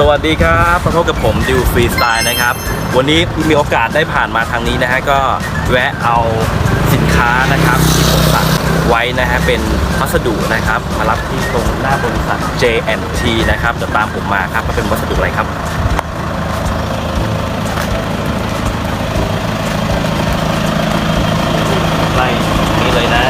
สวัสดีครับมาพบกับผมดิวฟรีสไตล์นะครับ วันนี้มีโอกาสได้ผ่านมาทางนี้นะฮะก็แวะเอาสินค้านะครับที่ผมสั่งไว้นะฮะเป็นวัสดุนะครับ มารับที่ตรงหน้าบริษัท J&T นะครับเดี๋ยวตามผมมาครับว่าเป็นวัสดุอะไรครับ ไล่นี้เลยนะ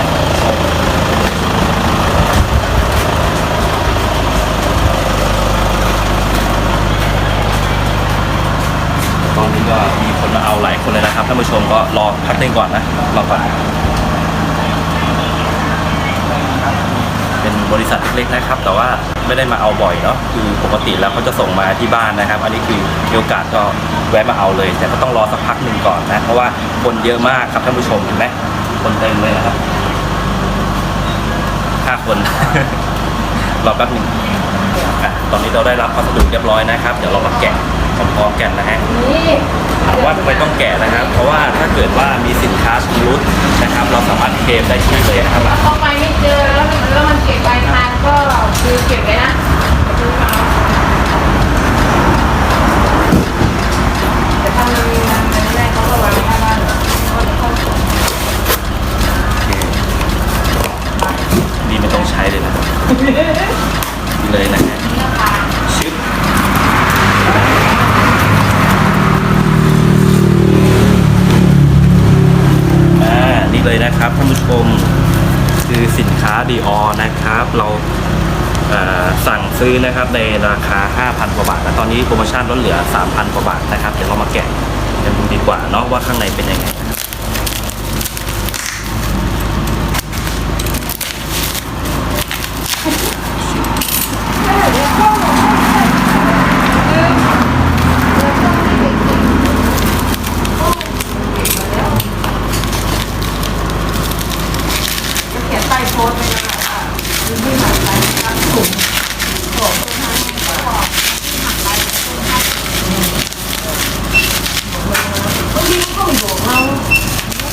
ต อนนี้ก็มีคนมาเอาหลายคนเลยนะครับท่านผู้ชมก็รอพักเต้นก่อนนะรอก่อนเป็นบริษัทเล็กๆนะครับ แต่ว่าไม่ได้มาเอาบ่อยเนาะคือปกติแล้วเขาจะส่งมาที่บ้านนะครับ อันนี้คือมีโอกาสก็แวะมาเอาเลย แต่ก็ต้องรอสักพักหนึ่งก่อนนะ เพราะว่าคนเยอะมากครับท่านผู้ชมเห็นไหมคนเต็มเลยนะครับห้าคนรอแป๊บหนึ่งอะตอนนี้เราได้รับพัสดุเรียบร้อยนะครับ เดี๋ยวเรามาแกะ พร้อมๆกันนะฮะนี่ถามว่าทำไมต้องแกะนะครับ เพราะว่าถ้าเกิดว่ามีสินค้าชำรุดนะครับ เราสามารถเคลมได้ที่เลยนะครับพอไปไม่เจอแล้วมันแล้วมันเก็บปลายทางก็คือเก็บไว้นะซื้อมาแต่ถ้ามันมีมันมันแรกเขาก็วางไว้หน้าบ้านก็จะเข้าส่งนี่ไม่ต้องใช้เลยนะนี่เลยนะฮะ นี่นะคะ ชึบอ่านี่ เลยนะครับท่านผู้ชมคือสินค้าดีออนะครับ เราเสั่งซื้อนะครับในราคา 5,000 กว่าบาทและตอนนี้โปรโมชั่นลดเหลือ 3,000 กว่าบาทนะครับ เดี๋ยวเรามาแกะกันดูดีกว่าเนาะว่าข้างในเป็นยังไง นะครับจะเขียนใต้โพสต์ไว้แล้วแหละว่าที่หายไปนะครับถุงของต้นทางก็บอกที่หายไปต้นทางบางทีก็ไม่บอกเรา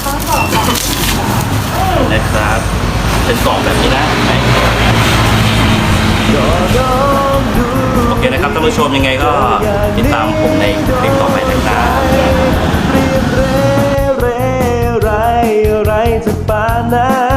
เขาก็บอกนะครับเป็นกล่องแบบนี้นะเห็นโอเคนะครับท่านผู้ชมยังไงก็ติดตามผมในคลิปต่อไปนะครับเรียนเรไรไรจะปานนั้น